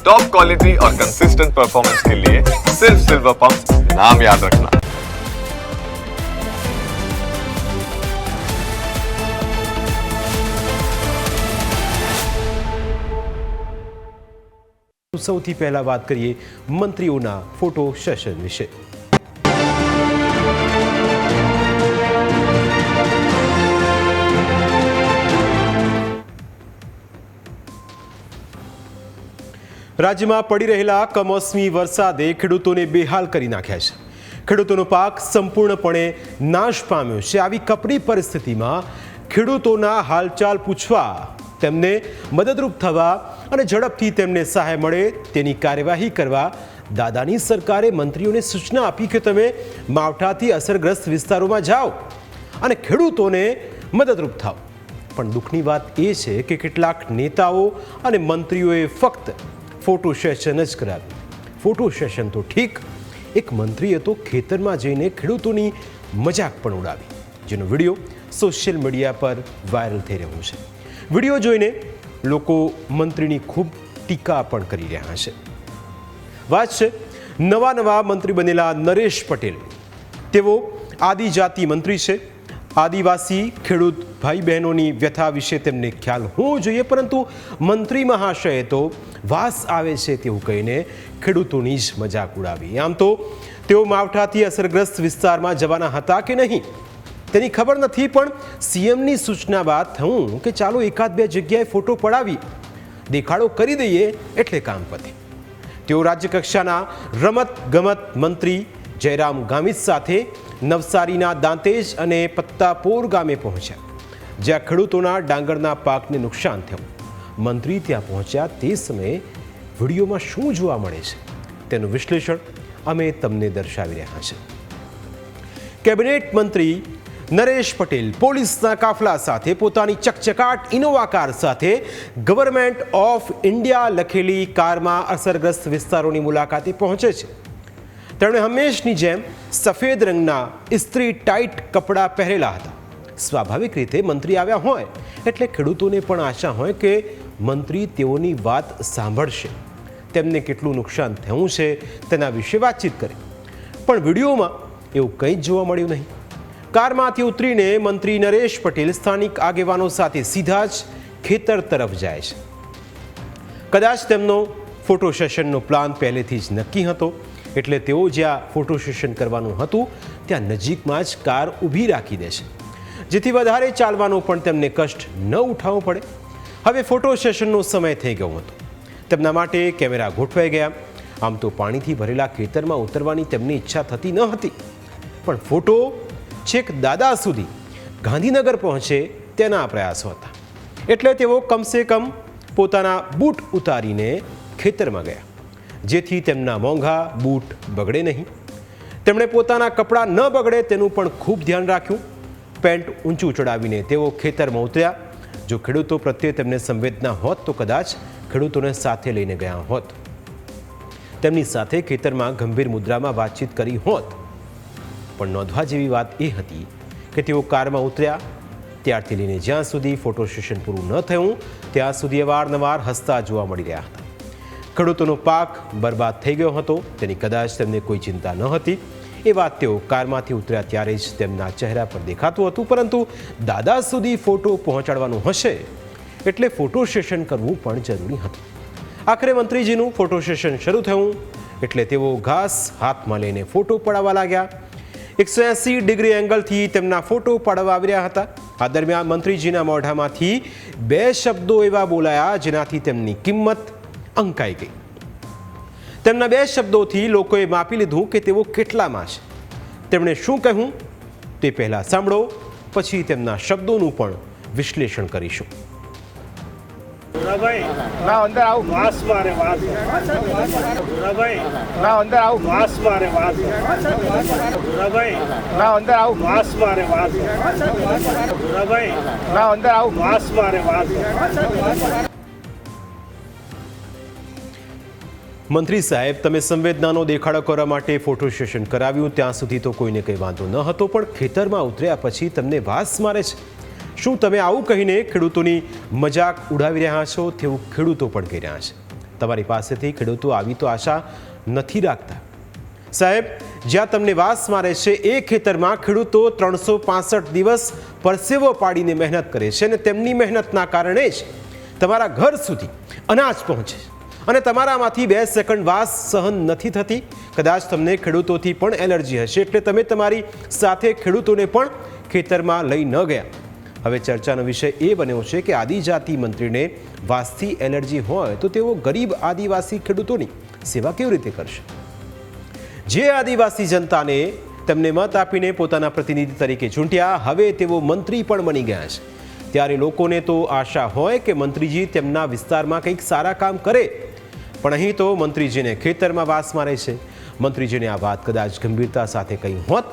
Top quality और consistent performance के लिए सिर्फ सिल्वर पंप नाम याद रखना સૌથી પહેલા વાત કરીએ મંત્રીઓના ફોટો સેશન વિશે રાજ્યમાં પડી રહેલા કમોસમી વરસાદે ખેડૂતોને બેહાલ કરી નાખ્યા છે. ખેડૂતોનો પાક સંપૂર્ણપણે નાશ પામ્યો છે. આવી કપરી પરિસ્થિતિમાં ખેડૂતોના હાલચાલ પૂછવા તેમને મદદરૂપ થવા અને ઝડપથી તેમને સહાય મળે તેની કાર્યવાહી કરવા દાદાની સરકારે મંત્રીઓને સૂચના આપી કે તમે માવઠાથી અસરગ્રસ્ત વિસ્તારોમાં જાઓ અને ખેડૂતોને મદદરૂપ થાઓ. પણ દુઃખની વાત એ છે કે કેટલાક નેતાઓ અને મંત્રીઓએ ફક્ત ફોટો સેશન જ કરાવ્યું. ફોટો સેશન તો ઠીક, એક મંત્રીએ તો ખેતરમાં જઈને ખેડૂતોની મજાક પણ ઉડાવી, જેનો વીડિયો સોશિયલ મીડિયા પર વાયરલ થઈ રહ્યો છે. વીડિયો જોઈને લોકો મંત્રીની ખૂબ ટીકા પણ કરી રહ્યા છે. વાત છે, નવા નવા મંત્રી બનેલા નરેશ પટેલ. તેઓ આદિજાતિ મંત્રી છે આદિવાસી, ખેડૂત ભાઈ બહેનોની વ્યથા વિશે તેમને ખ્યાલ હોવો જોઈએ, પરંતુ મંત્રી મહાશયે તો વાસ આવે છે તેવું કહીને ખેડૂતોની જ મજાક ઉડાવી. આમ તો તેઓ માવઠાથી અસરગ્રસ્ત વિસ્તારમાં જવાના હતા કે નહીં? તેની ખબર નથી, પણ સીએમની સૂચના બાદ થયું કે ચાલો એકાદ બે જગ્યાએ ફોટો પડાવી. દેખાડો કરી દઈએ એટલે કામ પતે. તેઓ રાજ્યકક્ષાના રમત ગમત મંત્રી જયરામ ગામિત સાથે નવસારીના દાંતેજ અને પત્તાપોર ગામે પહોંચ્યા. જ્યાં ખેડૂતોના ડાંગરના પાકને નુકસાન થયું. મંત્રી ત્યાં પહોંચ્યા તે સમયે વિડીયોમાં શું જોવા મળે છે? તેનું વિશ્લેષણ અમે તમને દર્શાવી રહ્યા છે કેબિનેટ મંત્રી નરેશ પટેલ પોલીસના કાફલા સાથે પોતાની ચકચકાટ ઇનોવા કાર સાથે ગવર્મેન્ટ ઓફ ઇન્ડિયા લખેલી કારમાં અસરગ્રસ્ત વિસ્તારોની મુલાકાતે પહોંચે છે. તેમણે હંમેશની જેમ સફેદ રંગના ઇસ્ત્રી ટાઈટ કપડાં પહેરેલા હતા. સ્વાભાવિક રીતે મંત્રી આવ્યા હોય, એટલે ખેડૂતોને પણ આશા હોય કે મંત્રી તેઓની વાત સાંભળશે. તેમને કેટલું નુકસાન થયું છે તેના વિશે વાતચીત કરી. પણ વિડીયોમાં એવું કંઈ જ જોવા મળ્યું નહીં. કારમાંથી ઉતરીને મંત્રી નરેશ પટેલ સ્થાનિક આગેવાનો સાથે સીધા જ ખેતર તરફ જાય છે. કદાચ તેમનો ફોટો સેશનનો પ્લાન પહેલેથી જ નક્કી હતો. એટલે તેઓ જ્યાં ફોટો સેશન કરવાનું હતું. ત્યાં નજીકમાં જ કાર ઊભી રાખી દે છે. જેથી વધારે ચાલવાનો પણ તેમને કષ્ટ ન ઉઠાવવો પડે. હવે ફોટો સેશનનો સમય થઈ ગયો હતો. તેમના માટે કેમેરા ગોઠવાઈ ગયા. આમ તો પાણીથી ભરેલા ખેતરમાં ઉતરવાની તેમની ઈચ્છા થતી ન હતી. પણ ફોટો છેક દાદા સુધી ગાંધીનગર પહોંચે તેના પ્રયાસો હતા. એટલે તેઓ કમસે કમ પોતાના બૂટ ઉતારીને ખેતરમાં ગયા. જેથી તેમના મોંઘા બૂટ બગડે નહીં. તેમણે પોતાના કપડાં ન બગડે તેનું પણ ખૂબ ધ્યાન રાખ્યું. પેન્ટ ઊંચું ચડાવીને તેઓ ખેતરમાં ઉતર્યા. જો ખેડૂતો પ્રત્યે તેમને સંવેદના હોત તો કદાચ ખેડૂતોને સાથે લઈને ગયા હોત. તેમની સાથે ખેતરમાં ગંભીર મુદ્રામાં વાતચીત કરી હોત. પણ નોંધવા જેવી વાત એ હતી કે તેઓ કારમાં ઉતર્યા. ત્યારથી લઈને જ્યાં સુધી ફોટો સેશન પૂરું ન થયું, ત્યાં સુધી અવારનવાર હસતા જોવા મળી રહ્યા હતા. ખેડૂતોનો પાક બરબાદ થઈ ગયો હતો. તેની કદાચ તેમને કોઈ ચિંતા ન હતી. એ વાત તેઓ કારમાંથી ઉતર્યા ત્યારે જ તેમના ચહેરા પર દેખાતું હતું. પરંતુ દાદા સુધી ફોટો પહોંચાડવાનું હશે એટલે ફોટો સેશન કરવું પણ જરૂરી હતું. આખરે મંત્રીજીનું ફોટો સેશન શરૂ થયું એટલે તેઓ ઘાસ હાથમાં લઈને ફોટો પડાવવા લાગ્યા. એકસો એંસી ડિગ્રી એંગલથી તેમના ફોટો પાડવા આવી રહ્યા હતા. આ દરમિયાન મંત્રીજીના મોઢામાંથી બે શબ્દો એવા બોલાયા જેનાથી તેમની કિંમત અંકાઈ ગઈ. તેમના બે શબ્દોથી લોકોએ માપી લીધું કે તેઓ કેટલામાં છે. તેમણે શું કહ્યું? તે પહેલાં સાંભળો પછી તેમના શબ્દોનું પણ વિશ્લેષણ કરીશું. ના અંદર આવું. વાસ મારે વાસ ના અંદર આવું. વાસ મારે વાસ ના અંદર આવું. વાસ મારે વાસ ના અંદર આવું. વાસ મારે વાસ મંત્રી સાહેબ, તમે સંવેદનાનો દેખાડો કરવા માટે ફોટો સેશન કરાવ્યું, ત્યાં સુધી તો કોઈને કંઈ વાંધો ન હતો, પણ ખેતરમાં ઉતર્યા પછી તમને વાસ મારે છે. શું તમે આવું કહીને ખેડૂતોની મજાક ઉડાવી રહ્યા છો? તેવું ખેડૂતો પણ કહી રહ્યા છે. તમારી પાસેથી ખેડૂતો આવી તો આશા નથી રાખતા. સાહેબ, જ્યાં તમને વાસ મારે છે, એ ખેતરમાં ખેડૂતો ત્રણસો દિવસ પરસેવો પાડીને મહેનત કરે છે અને તેમની મહેનતના કારણે જ તમારા ઘર સુધી અનાજ પહોંચે છે. અને તમારામાંથી બે સેકન્ડ વાસ સહન નથી થતી. કદાચ તમને ખેડૂતોથી પણ એલર્જી હશે, એટલે તમે તમારી સાથે ખેડૂતોને પણ ખેતરમાં લઈ ન ગયા. હવે ચર્ચાનો વિષય એ બન્યો છે કે આદિજાતિ મંત્રીને વાસથી એલર્જી હોય તો તેઓ ગરીબ આદિવાસી ખેડૂતોની સેવા કેવી રીતે કરશે? જે આદિવાસી જનતાને તેમને મત આપીને પોતાના પ્રતિનિધિ તરીકે ચૂંટ્યા, હવે તેઓ મંત્રી પણ બની ગયા છે. ત્યારે લોકોને તો આશા હોય કે મંત્રીજી તેમના વિસ્તારમાં કંઈક સારા કામ કરે પણ અહીં તો મંત્રીજીને ખેતરમાં વાસ મારે છે. મંત્રીજીને આ વાત કદાચ ગંભીરતા સાથે કહી હોત,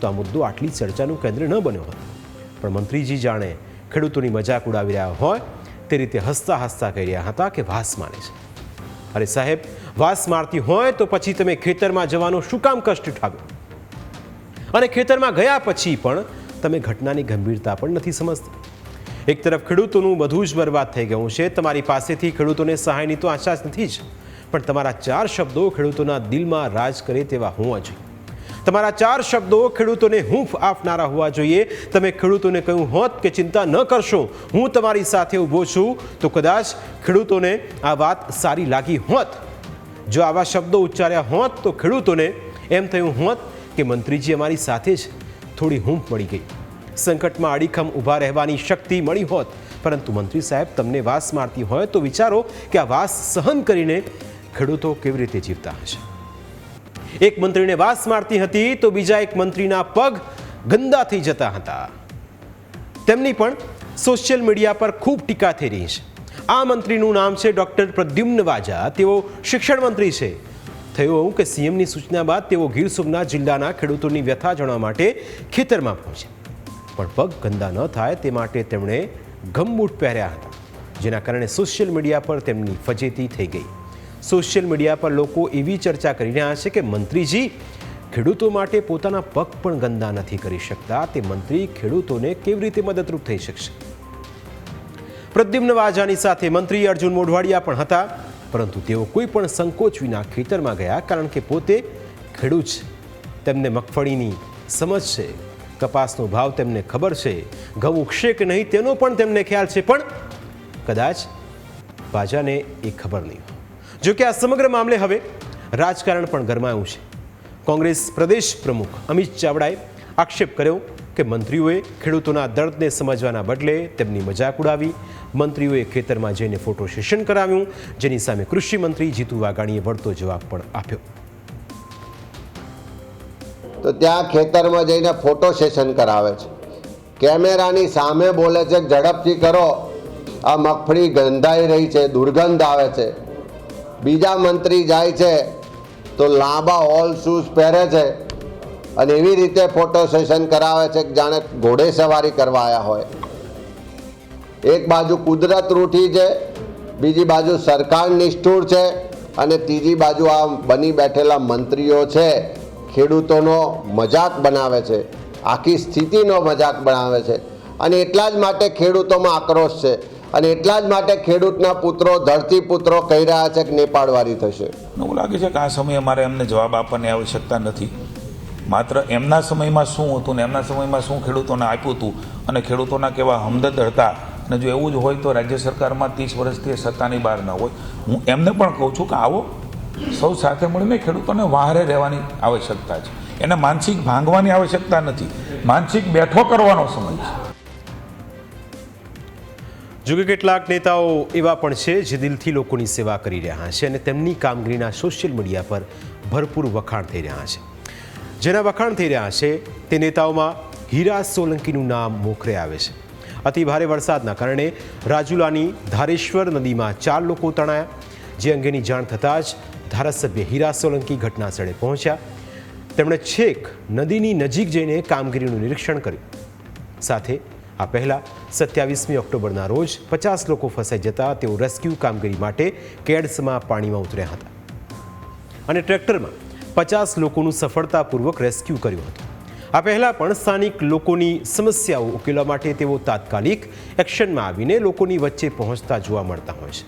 તો આ મુદ્દો આટલી ચર્ચાનું કેન્દ્ર ન બન્યો હોત. પણ મંત્રીજી જાણે ખેડૂતોની મજાક ઉડાવી રહ્યા હોય, તે રીતે હસતા હસતા કહી રહ્યા હતા કે વાસ મારે છે. અરે સાહેબ, વાસ મારતી હોય તો પછી તમે ખેતરમાં જવાનો શું કામ કષ્ટ ઉઠાવ્યો? અને ખેતરમાં ગયા પછી પણ તમે ઘટનાની ગંભીરતા પણ નથી સમજતા. એક તરફ ખેડૂતોનું બધું જ બરબાદ થઈ ગયું છે. તમારી પાસેથી ખેડૂતોને સહાયની તો આશા જ નથી જ, પણ તમારા ચાર શબ્દો ખેડૂતોના દિલમાં રાજ કરે તેવા હોવા જોઈએ. તમારા ચાર શબ્દો ખેડૂતોને હૂંફ આપનારા હોવા જોઈએ. તમે ખેડૂતોને કહ્યું હોત કે ચિંતા ન કરશો, હું તમારી સાથે ઊભો છું. તો કદાચ ખેડૂતોને આ વાત સારી લાગી હોત. જો આવા શબ્દો ઉચ્ચાર્યા હોત તો ખેડૂતોને એમ થયું હોત કે મંત્રીજી અમારી સાથે જ થોડી હૂંફ મળી ગઈ. સંકટમાં અડીખમ ઊભા રહેવાની શક્તિ મળી હોત. પરંતુ મંત્રી સાહેબ, તમને વાસ મારતી હોય તો વિચારો કે આ વાસ સહન કરીને ખેડૂતો કેવી રીતે જીવતા હશે. એક મંત્રીને વાસ મારતી હતી તો બીજા એક મંત્રીના પગ ગંદા થઈ જતા હતા. તેમની પણ સોશિયલ મીડિયા પર ખૂબ ટીકા થઈ રહી છે. આ મંત્રીનું નામ છે ડોક્ટર પ્રદ્યુમ્ન વાજા. તેઓ શિક્ષણ મંત્રી છે. થયું એવું કે સીએમની સૂચના બાદ તેઓ ગીર સોમનાથ જિલ્લાના ખેડૂતોની વ્યથા જાણવા માટે ખેતરમાં પહોંચ્યા. પણ પગ ગંદા ન થાય તે માટે તેમણે ગમબૂટ પહેર્યા હતા, જેના કારણે સોશિયલ મીડિયા પર તેમની ફજેતી થઈ ગઈ. સોશિયલ મીડિયા પર લોકો એવી ચર્ચા કરી રહ્યા છે કે મંત્રીજી, ખેડૂતો માટે પોતાના પગ પણ ગંદા નથી કરી શકતા, તે મંત્રી ખેડૂતોને કેવી રીતે મદદરૂપ થઈ શકશે? પ્રદ્યુમ્ન વાજાની સાથે મંત્રી અર્જુન મોઢવાડિયા પણ હતા, પરંતુ તેઓ કોઈ પણ સંકોચ વિના ખેતરમાં ગયા, કારણ કે પોતે ખેડૂત છે. તેમને મગફળીની સમજ છે. કપાસનો ભાવ તેમને ખબર છે. ઘઉં ઉગશે કે નહીં તેનો પણ તેમને ખ્યાલ છે, પણ કદાચ ભાજાને એ ખબર નહીં જોકે આ સમગ્ર મામલે હવે રાજકારણ પણ ગરમાયું છે. કોંગ્રેસ પ્રદેશ પ્રમુખ અમિત ચાવડાએ આક્ષેપ કર્યો કે મંત્રીઓએ ખેડૂતોના દર્દને સમજવાના બદલે તેમની મજાક ઉડાવી, મંત્રીઓએ ખેતરમાં જઈને ફોટો સેશન કરાવ્યું, જેની સામે કૃષિ મંત્રી જીતુ વાઘાણીએ વળતો જવાબ પણ આપ્યો. તો ત્યાં ખેતરમાં જઈને ફોટો સેશન કરાવે છે. કેમેરાની સામે બોલે છે, ઝડપથી કરો. આ મગફળી ગંધાઈ રહી છે, દુર્ગંધ આવે છે. બીજા મંત્રી જાય છે, તો લાંબા ઓલ શૂઝ પહેરે છે અને એવી રીતે ફોટો સેશન કરાવે છે કે જાણે ઘોડે સવારી કરવા આવ્યા હોય. એક બાજુ કુદરત રૂઠી છે, બીજી બાજુ સરકાર નિષ્ઠુર છે અને ત્રીજી બાજુ આ બની બેઠેલા મંત્રીઓ છે. ખેડૂતોનો મજાક બનાવે છે, આખી સ્થિતિનો મજાક બનાવે છે અને એટલા જ માટે ખેડૂતોમાં આક્રોશ છે અને એટલા જ માટે ખેડૂતના પુત્રો, ધરતી પુત્રો કહી રહ્યા છે કે નેપાળવારી થશે. એવું લાગે છે કે આ સમયે મારે એમને જવાબ આપવાની આવશ્યકતા નથી. માત્ર એમના સમયમાં શું હતું ને એમના સમયમાં શું ખેડૂતોને આપ્યું હતું અને ખેડૂતોના કેવા હમદર્દ હતા અને જો એવું જ હોય તો રાજ્ય સરકારમાં ત્રીસ વર્ષથી સત્તાની બહાર ન હોય. હું એમને પણ કહું છું કે આવો સૌ સાથે મળીને ખેડૂતોને વાહરે રહેવાની આવશ્યકતા છે. એને માનસિક ભાંગવાની આવશ્યકતા નથી. માનસિક બેઠો કરવાનો સમય છે. જોકે કેટલાક નેતાઓ એવા પણ છે જે દિલથી લોકોની સેવા કરી રહ્યા છે અને તેમની કામગીરીના સોશિયલ મીડિયા પર ભરપૂર વખાણ થઈ રહ્યા છે. જેના વખાણ થઈ રહ્યા છે, તે નેતાઓમાં હીરા સોલંકીનું નામ મોખરે આવે છે. અતિ ભારે વરસાદના કારણે રાજુલાની ધારેશ્વર નદીમાં ચાર લોકો તણાયા, જે અંગેની જાણ થતાં જ ધારાસભ્ય હીરા સોલંકી ઘટના સ્થળે પહોંચ્યા. તેમણે છેક નદીની નજીક જઈને કામગીરીનું નિરીક્ષણ કર્યું. સાથે આ પહેલા સત્યાવીસમી ઓક્ટોબરના રોજ પચાસ લોકો ફસાઈ જતા તેઓ રેસ્ક્યુ કામગીરી માટે કેડ્સમાં પાણીમાં ઉતર્યા હતા. અને ટ્રેક્ટરમાં પચાસ લોકોનું સફળતાપૂર્વક રેસ્ક્યુ કર્યું હતું. આ પહેલાં પણ સ્થાનિક લોકોની સમસ્યાઓ ઉકેલવા માટે તેઓ તાત્કાલિક એક્શનમાં આવીને લોકોની વચ્ચે પહોંચતા જોવા મળતા હોય છે.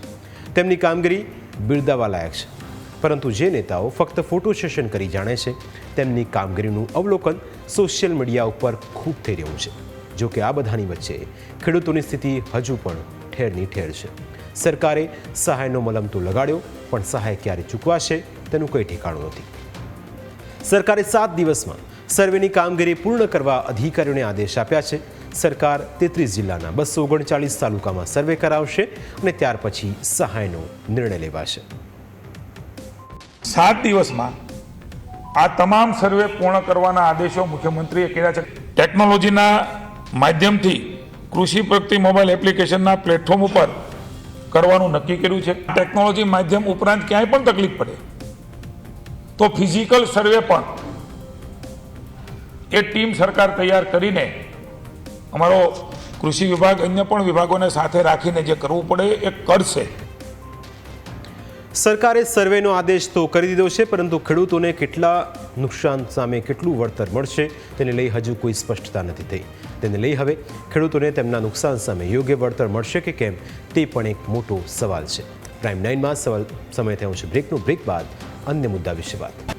તેમની કામગીરી બિરદાવા લાયક છે. પરંતુ જે નેતાઓ ફક્ત ફોટો સેશન કરી જાણે છે, તેમની કામગીરીનું અવલોકન સોશિયલ મીડિયા ઉપર ખૂબ થઈ રહ્યું છે. જો કે આ બધાની વચ્ચે ખેડૂતોની સ્થિતિ હજુ પણ ઠેરની ઠેર છે. સરકારે સહાયનો મલમ તો લગાડ્યો, પણ સહાય ક્યારે ચૂકવાશે તેનું કોઈ ઠેકાણું નથી. સરકારે સાત દિવસમાં સર્વેની કામગીરી પૂર્ણ કરવા અધિકારીઓને આદેશ આપ્યા છે. સરકાર તેત્રીસ જિલ્લાના બસો ઓગણચાળીસ તાલુકામાં સર્વે કરાવશે અને ત્યાર પછી સહાયનો નિર્ણય લેવાશે. સાત દિવસમાં આ તમામ સર્વે પૂર્ણ કરવાના આદેશો મુખ્યમંત્રીએ કર્યા છે. ટેકનોલોજીના માધ્યમથી કૃષિ પ્રગતિ મોબાઈલ એપ્લિકેશનના પ્લેટફોર્મ ઉપર કરવાનું નક્કી કર્યું છે. ટેકનોલોજી માધ્યમ ઉપરાંત ક્યાંય પણ તકલીફ પડે. તો ફિઝિકલ સર્વે પણ એ ટીમ સરકાર તૈયાર કરીને અમારો કૃષિ વિભાગ અન્ય પણ વિભાગોને સાથે રાખીને જે કરવું પડે એ કરશે. સરકારે સર્વેનો આદેશ તો કરી દીધો છે, પરંતુ ખેડૂતોને કેટલા નુકસાન સામે કેટલું વળતર મળશે તેને લઈ હજુ કોઈ સ્પષ્ટતા નથી થઈ. તેને લઈ હવે ખેડૂતોને તેમના નુકસાન સામે યોગ્ય વળતર મળશે કે કેમ, તે પણ એક મોટો સવાલ છે. પ્રાઇમ નાઇનમાં સવાલ, સમય થયો છે બ્રેકનો, બ્રેક બાદ અન્ય મુદ્દા વિશે વાત.